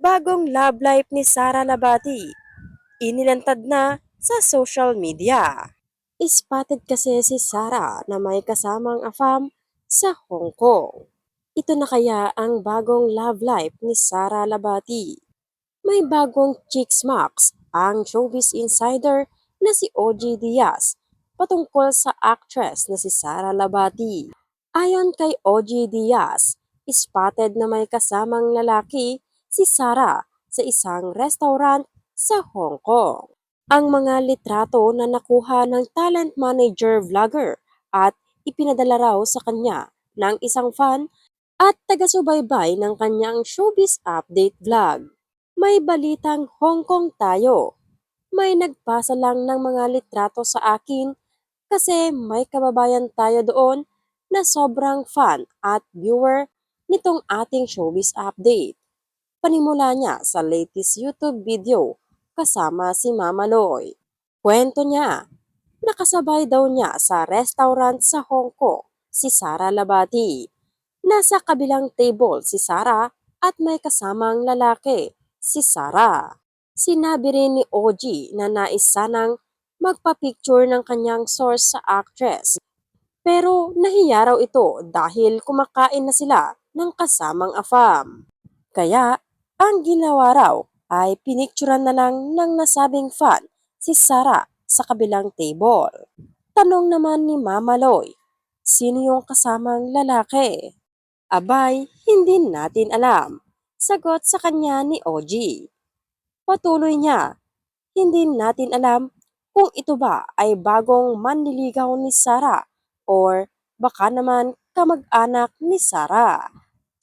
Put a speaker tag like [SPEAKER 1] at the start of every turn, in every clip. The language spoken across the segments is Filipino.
[SPEAKER 1] Bagong love life ni Sara Labati. Inilantad na sa social media. Spotted kasi si Sara na may kasamang afam sa Hong Kong. Ito na kaya ang bagong love life ni Sara Labati. May bagong chicks marks ang showbiz insider na si OG Diaz patungkol sa actress na si Sara Labati. Ayon kay OG Diaz, spotted na may kasamang lalaki si Sara sa isang restaurant sa Hong Kong. Ang mga litrato na nakuha ng talent manager vlogger at ipinadala raw sa kanya ng isang fan at taga-subaybay ng kanyang showbiz update vlog. May balitang Hong Kong tayo. May nagpasa lang ng mga litrato sa akin kasi may kababayan tayo doon na sobrang fan at viewer nitong ating showbiz update. Panimula niya sa latest YouTube video kasama si Mama Loy. Kwento niya, nakasabay daw niya sa restaurant sa Hong Kong si Sara Labati. Nasa kabilang table si Sara at may kasamang lalaki, si Sara. Sinabi rin ni OG na nais sanang magpa-picture ng kanyang source sa actress. Pero nahiya raw ito dahil kumakain na sila ng kasamang afam. Kaya ang ginawa raw ay pinicturan na lang ng nasabing fan si Sara sa kabilang table. Tanong naman ni Mama Loy, sino yung kasamang lalaki? Abay, hindi natin alam. Sagot sa kanya ni OG. Patuloy niya, hindi natin alam kung ito ba ay bagong manliligaw ni Sara or baka naman kamag-anak ni Sara.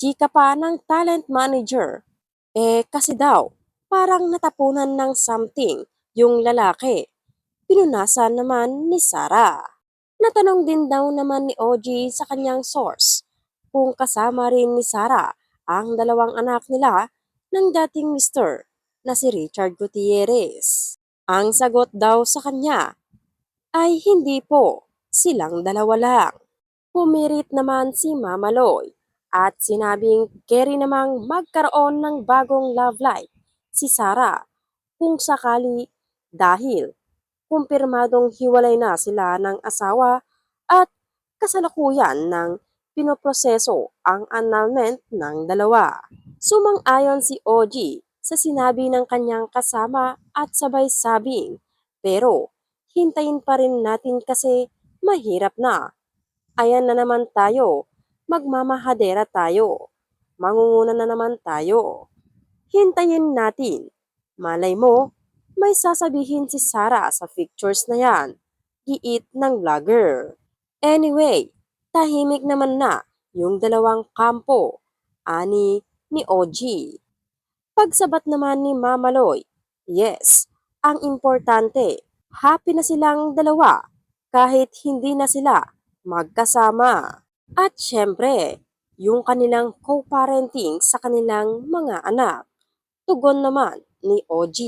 [SPEAKER 1] Chika pa ng talent manager. Eh kasi daw, parang natapunan ng something yung lalaki. Pinunasan naman ni Sara. Natanong din daw naman ni OG sa kanyang source kung kasama rin ni Sara ang dalawang anak nila ng dating mister na si Richard Gutierrez. Ang sagot daw sa kanya ay hindi po, silang dalawa lang. Pumirit naman si Mama Loy at sinabing carry namang magkaroon ng bagong love life si Sara kung sakali dahil kumpirmadong hiwalay na sila ng asawa at kasalukuyan ng pinoproseso ang annulment ng dalawa. Sumang-ayon si OG sa sinabi ng kanyang kasama at sabay sabing, pero hintayin pa rin natin kasi mahirap na. Ayan na naman tayo, magmamahadera tayo, mangunguna na naman tayo. Hintayin natin. Malay mo, may sasabihin si Sara sa pictures na yan. Giit ng vlogger. Anyway, tahimik naman na yung dalawang kampo, ani ni OG. Pagsabat naman ni Mama Loy, yes, ang importante, happy na silang dalawa kahit hindi na sila magkasama. At syempre, yung kanilang co-parenting sa kanilang mga anak. Tugon naman ni OG.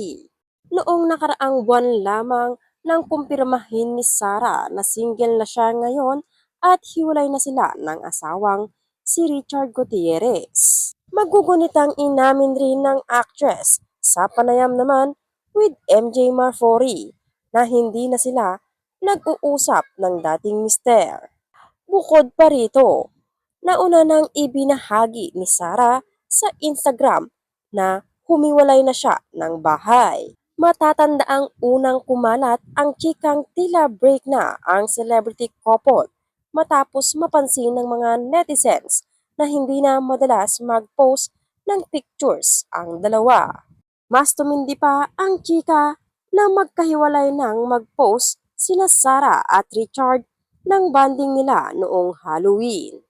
[SPEAKER 1] Noong nakaraang buwan lamang nang kumpirmahin ni Sara na single na siya ngayon at hiwalay na sila ng asawang si Richard Gutierrez. Magugunitang inamin rin ng actress sa panayam naman with MJ Marfori na hindi na sila nag-uusap ng dating mister. Bukod pa rito, nauna nang ibinahagi ni Sara sa Instagram na humiwalay na siya ng bahay. Matatanda ang unang kumalat ang chikang tila break na ang celebrity couple matapos mapansin ng mga netizens na hindi na madalas mag-post ng pictures ang dalawa. Mas tumindi pa ang chika na magkahiwalay nang mag-post sina Sara at Richard ng banding nila noong Halloween.